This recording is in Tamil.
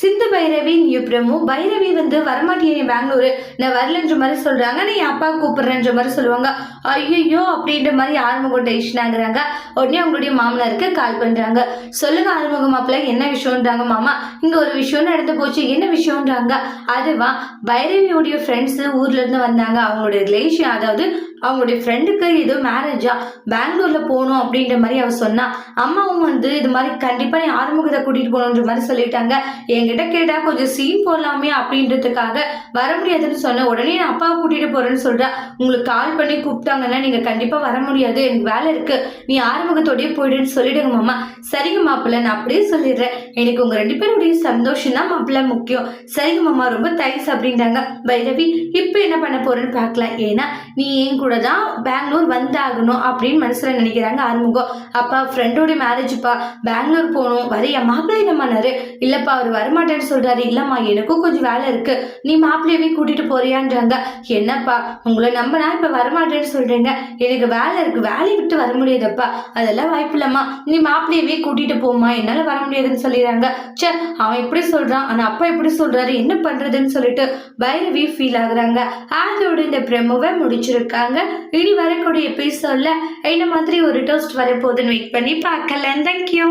சிந்து பைரவி நீ பிரமு பைரவி வந்து வரமாட்டேன் பெங்களூரு. நான் வரலன்ற மாதிரி சொல்றாங்க. நீ என் அப்பா கூப்பிடுறேன்ற மாதிரி சொல்லுவாங்க. ஐயோ அப்படின்ற மாதிரி ஆறுமுகம் டென்ஷன் உடனே அவங்களுடைய மாமனாருக்கு கால் பண்றாங்க. சொல்லுங்க ஆறுமுகம் மாப்பிள்ள என்ன விஷயம்ன்றாங்க மாமா. இங்க ஒரு விஷயம் நடந்து போச்சு. என்ன விஷயம்ன்றாங்க. அதுவா பைரவியோடைய ஃப்ரெண்ட்ஸ் ஊர்ல இருந்து வந்தாங்க. அவங்களுடைய ரிலேஷன் அதாவது அவங்களுடைய ஃப்ரெண்டுக்கு இது மேரேஜா பெங்களூர்ல போகணும் அப்படின்ற மாதிரி அவ சொன்னா அம்மாவும் வந்து இது மாதிரி கண்டிப்பா நீ ஆறுமுகத்தை கூட்டிட்டு போகணுன்ற மாதிரி சொல்லிட்டாங்க. என்கிட்ட கேட்டா கொஞ்சம் சீன் போடலாமே அப்படின்றதுக்காக வர முடியாதுன்னு சொன்னேன் உடனே நான் அப்பாவை கூட்டிட்டு போறேன்னு சொல்றேன் உங்களுக்கு கால் பண்ணி கூப்பிட்டாங்கன்னா நீங்க கண்டிப்பா வர முடியாது. எனக்கு வேலை இருக்கு. நீ ஆறுமுகத்தோடய போயிடுன்னு சொல்லிடுங்க மாமா. சரிங்க மாப்பிள்ள நான் அப்படியே சொல்லிடுறேன். எனக்கு உங்க ரெண்டு பேருடைய சந்தோஷம் தான் மாப்பிள்ள முக்கியம். சரிங்க மாமா ரொம்ப தேங்க்ஸ் அப்படின்றாங்க. பைரவி இப்போ என்ன பண்ண போறேன்னு பார்க்கலாம். ஏன்னா நீ ஏன் கூட தான் பெங்களூர் வந்தாகணும் அப்படின்னு மனசில் நினைக்கிறாங்க ஆறுமுகம் அப்பா ஃப்ரெண்டோட மேரேஜ்ப்பா பெங்களூர் போகணும். வரையா மாப்பிள்ளை என்ன இல்லைப்பா அவர் வரமாட்டேன்னு சொல்கிறாரு இல்லைம்மா எனக்கும் கொஞ்சம் வேலை இருக்குது நீ மாப்பிள்ளையவே கூட்டிகிட்டு போறியான்றாங்க. என்னப்பா உங்களை நம்பினா இப்போ வரமாட்டேன்னு சொல்கிறேங்க எனக்கு வேலை இருக்குது வேலையை விட்டு வர முடியாதப்பா. அதெல்லாம் வாய்ப்பில்லம்மா நீ மாப்பிள்ளையவே கூட்டிகிட்டு போமா என்னால் வர முடியாதுன்னு சொல்லிடுறாங்க. ச்சே அவன் இப்படி சொல்கிறான் ஆனால் அப்பா இப்படி சொல்கிறாரு என்ன பண்ணுறதுன்னு சொல்லிட்டு பைரவி ஃபீல் ஆகுறாங்க. அதோட இந்த பிரமுவை முடிச்சிருக்காங்க. இனி வரக்கூடிய எபிசோட்ல என்ன மாதிரி ஒரு டோஸ்ட் வரப்போகுதுன்னு வெயிட் பண்ணி பார்க்கலாம். தேங்க்யூ